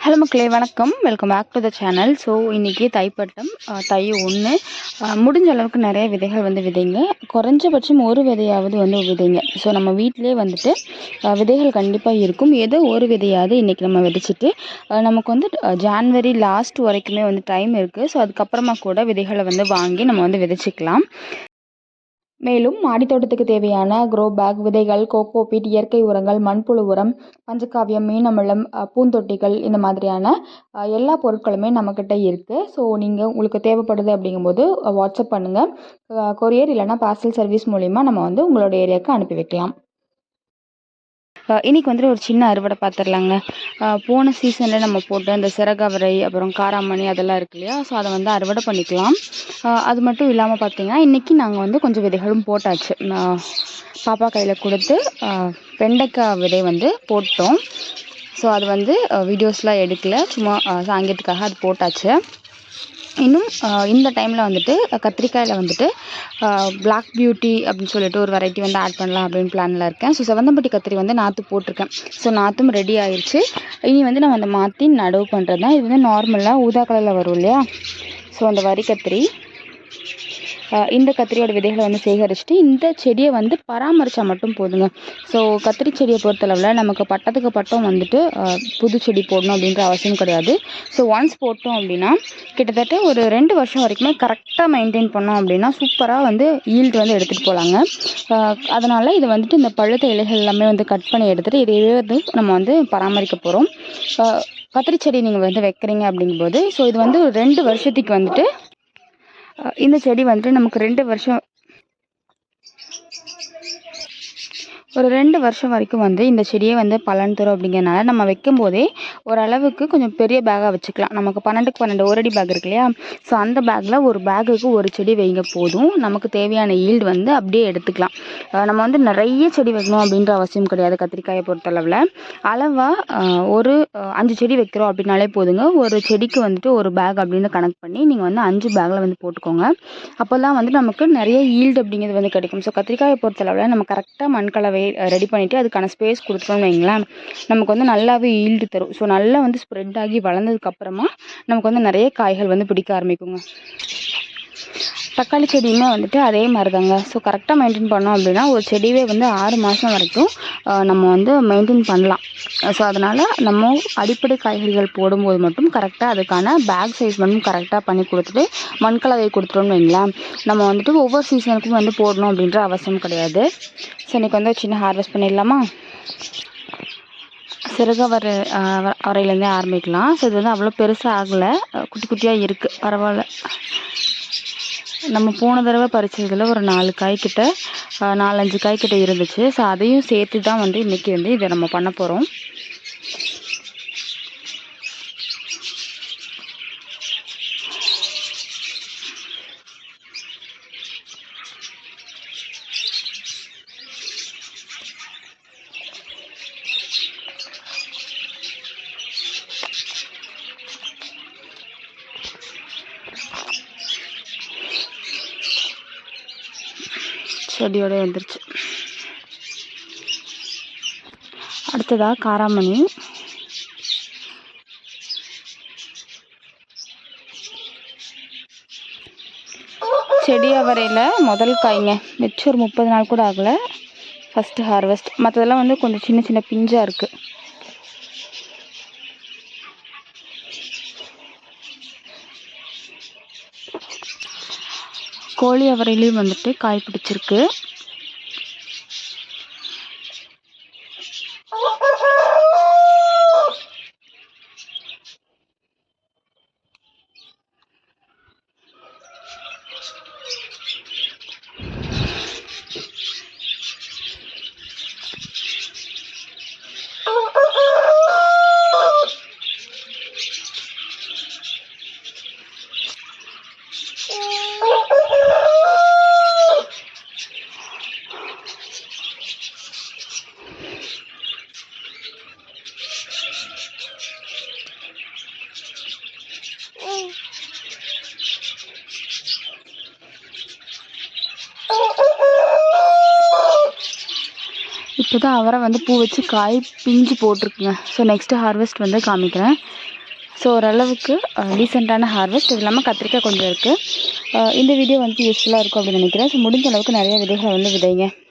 Hello மக்களே வணக்கம். Welcome back to the channel so இன்றைக்கி தைப்பட்டம் தை ஒன்று முடிஞ்ச அளவுக்கு நிறைய விதைகள் வந்து விதைங்க. குறைஞ்சபட்சம் ஒரு விதையாவது வந்து விதைங்க. ஸோ நம்ம வீட்டிலே வந்துட்டு விதைகள் கண்டிப்பாக இருக்கும். ஏதோ ஒரு விதையாவது இன்றைக்கி நம்ம விதைச்சிட்டு நமக்கு வந்து ஜான்வரி லாஸ்ட் வரைக்குமே வந்து டைம் இருக்குது ஸோ அதுக்கப்புறமா கூட விதைகளை வந்து வாங்கி நம்ம வந்து விதைச்சிக்கலாம். மேலும் மாடித்தோட்டத்துக்கு தேவையான க்ரோ பேக் விதைகள் கோகோ பீட் இயற்கை உரங்கள் மண்புழு உரம் பஞ்சகாவியம் மீனமிலம் பூந்தொட்டிகள் இந்த மாதிரியான எல்லா பொருட்களுமே நம்மக்கிட்ட இருக்குது ஸோ நீங்கள் உங்களுக்கு தேவைப்படுது அப்படிங்கும்போது வாட்ஸ்அப் பண்ணுங்கள் கொரியர் இல்லைனா பார்சல் சர்வீஸ் மூலிமா நம்ம வந்து உங்களோட ஏரியாவுக்கு அனுப்பி வைக்கலாம். இன்றைக்கி வந்துட்டு ஒரு சின்ன அறுவடை பார்த்துடலாங்க போன சீசனில் நம்ம போட்ட அந்த சிறகவரை அப்புறம் காராமணி அதெல்லாம் இருக்கு இல்லையா? ஸோ அதை வந்து அறுவடை பண்ணிக்கலாம். அது மட்டும் இல்லாமல் பார்த்தீங்கன்னா இன்றைக்கி நாங்கள் வந்து கொஞ்சம் விதைகளும் போட்டாச்சு. பாப்பா கையில் கொடுத்து வெண்டைக்காய் விதை வந்து போட்டோம். ஸோ அது வந்து வீடியோஸ்லாம் எடுக்கல. சும்மா சாங்கியத்துக்காக அது போட்டாச்சு. இன்னும் இந்த டைமில் வந்துட்டு கத்திரிக்காயில் வந்துட்டு பிளாக் பியூட்டி அப்படின்னு சொல்லிட்டு ஒரு வெரைட்டி வந்து ஆட் பண்ணலாம் அப்படின்னு பிளானில் இருக்கேன். ஸோ செவந்தம்பட்டி கத்திரி வந்து நாற்று போட்டிருக்கேன். ஸோ நாற்றும் ரெடி ஆயிடுச்சு இனி வந்து நம்ம அந்த மாற்றி நடவு பண்ணுறது தான் இது வந்து நார்மலாக ஊதா கலரில் வரும் இல்லையா? ஸோ அந்த வரி கத்திரி. இந்த கத்திரியோட விதைகளை வந்து சேகரிச்சுட்டு இந்த செடியை வந்து பராமரித்தா மட்டும் போதுங்க. ஸோ கத்திரி செடியை பொறுத்தளவில் நமக்கு பட்டத்துக்கு பட்டம் வந்துட்டு புது செடி போடணும் அப்படின்ற அவசியம் கிடையாது. ஸோ ஒன்ஸ் போட்டோம் அப்படின்னா கிட்டத்தட்ட ஒரு ரெண்டு வருஷம் வரைக்குமே கரெக்டாக மெயின்டைன் பண்ணோம் அப்படின்னா சூப்பராக வந்து ஈல்டு வந்து எடுத்துகிட்டு போகலாங்க அதனால் இது வந்துட்டு இந்த பழுத்த இலைகள் எல்லாமே வந்து கட் பண்ணி எடுத்துகிட்டு இதையே வந்து நம்ம வந்து பராமரிக்க போகிறோம் கத்திரி செடி நீங்கள் வந்து வைக்கிறீங்க அப்படிங்கும்போது ஸோ இது வந்து ஒரு ரெண்டு வருஷத்துக்கு வந்துட்டு இந்த செடி வந்துட்டு நமக்கு ரெண்டு வருஷம் ஒரு ரெண்டு வருஷம் வரைக்கும் வந்து இந்த செடியே வந்து பலன் தரும் அப்படிங்கிறனால நம்ம வைக்கும்போதே ஓரளவுக்கு கொஞ்சம் பெரிய பேக்காக வச்சுக்கலாம். நமக்கு பன்னெண்டுக்கு பன்னெண்டு ஒரு அடி பேக் இருக்கு இல்லையா? ஸோ அந்த பேக்கில் ஒரு பேக்குக்கு ஒரு செடி வைங்க போதும். நமக்கு தேவையான ஈல்டு வந்து அப்படியே எடுத்துக்கலாம். நம்ம வந்து நிறைய செடி வைக்கணும் அப்படின்ற அவசியம் கிடையாது கத்திரிக்காயை பொறுத்தளவில். அளவாக ஒரு அஞ்சு செடி வைக்கிறோம் அப்படின்னாலே போதுங்க. ஒரு செடிக்கு வந்துட்டு ஒரு பேக் அப்படின்னு கனெக்ட் பண்ணி நீங்கள் வந்து அஞ்சு பேக்கில் வந்து போட்டுக்கோங்க. அப்போ தான் வந்து நமக்கு நிறைய ஈல்டு அப்படிங்கிறது வந்து கிடைக்கும். ஸோ கத்திரிக்காயை பொறுத்தளவில் நம்ம கரெக்டாக மண்கலவை ரெடி பண்ணிவிட்டு அதுக்கான ஸ்பேஸ் கொடுத்துட்டோம்னு வைங்களேன். நமக்கு வந்து நல்லாவே ஈல்டு தரும். ஸோ நல்லா வந்து ஸ்ப்ரெட் ஆகி வளர்ந்ததுக்கப்புறமா நமக்கு வந்து நிறைய காய்கள் வந்து பிடிக்க ஆரம்பிக்குங்க. தக்காளி செடியுமே வந்துட்டு அதே மாதிரி தாங்க ஸோ கரெக்டாக மெயின்டைன் பண்ணோம் அப்படின்னா ஒரு செடியே வந்து ஆறு மாதம் வரைக்கும் நம்ம வந்து மெயின்டைன் பண்ணலாம். ஸோ அதனால் நம்ம அடிப்படை காய்கறிகள் போடும்போது மட்டும் கரெக்டாக அதுக்கான பேக் சைஸ் மட்டும் கரெக்டாக பண்ணி கொடுத்துட்டு மண்கலவை கொடுத்துட்டோம்னு வைங்களேன். நம்ம வந்துட்டு ஒவ்வொரு சீசனுக்கும் வந்து போடணும் அப்படின்ற அவசியம் கிடையாது. ஸோ இன்றைக்கி வந்து ஒரு சின்ன ஹார்வெஸ்ட் பண்ணிடலாமா? சிறக வர வரையிலேருந்தே ஆரம்பிக்கலாம். ஸோ இது வந்து அவ்வளோ பெருசாக ஆகலை. குட்டி குட்டியாக இருக்குது பரவாயில்ல. நம்ம போன தடவை பறிச்சதில் ஒரு நாலு காய்கிட்ட நாலஞ்சு காய்கிட்ட இருந்துச்சு. ஸோ அதையும் சேர்த்து தான் வந்து இன்றைக்கி வந்து இதை நம்ம பண்ண போகிறோம் செடியோட வந்துருச்சு அடுத்ததாக காராமணி. செடி அவரையில் முதல் காய்ங்க. வச்சு ஒரு முப்பது நாள் கூட ஆகலை. ஃபஸ்ட்டு ஹார்வெஸ்ட் மற்றதெல்லாம் வந்து கொஞ்சம் சின்ன சின்ன பிஞ்சாக இருக்குது கோழி அவரையிலையும் வந்துட்டு காய் பிடிச்சிருக்கு. இப்போ தான் அவரை வந்து பூ வச்சு காய் பிஞ்சு போட்டிருக்குங்க. ஸோ நெக்ஸ்ட்டு ஹார்வெஸ்ட் வந்து காமிக்கிறேன். ஸோ ஓரளவுக்கு டீசெண்டான ஹார்வெஸ்ட் இது இல்லாமல் கத்திரிக்காய் கொஞ்சம் இருக்குது இந்த வீடியோ வந்து யூஸ்ஃபுல்லாக இருக்கும் அப்படின்னு நினைக்கிறேன். ஸோ முடிஞ்ச அளவுக்கு நிறைய விதைகளை வந்து விதைங்க.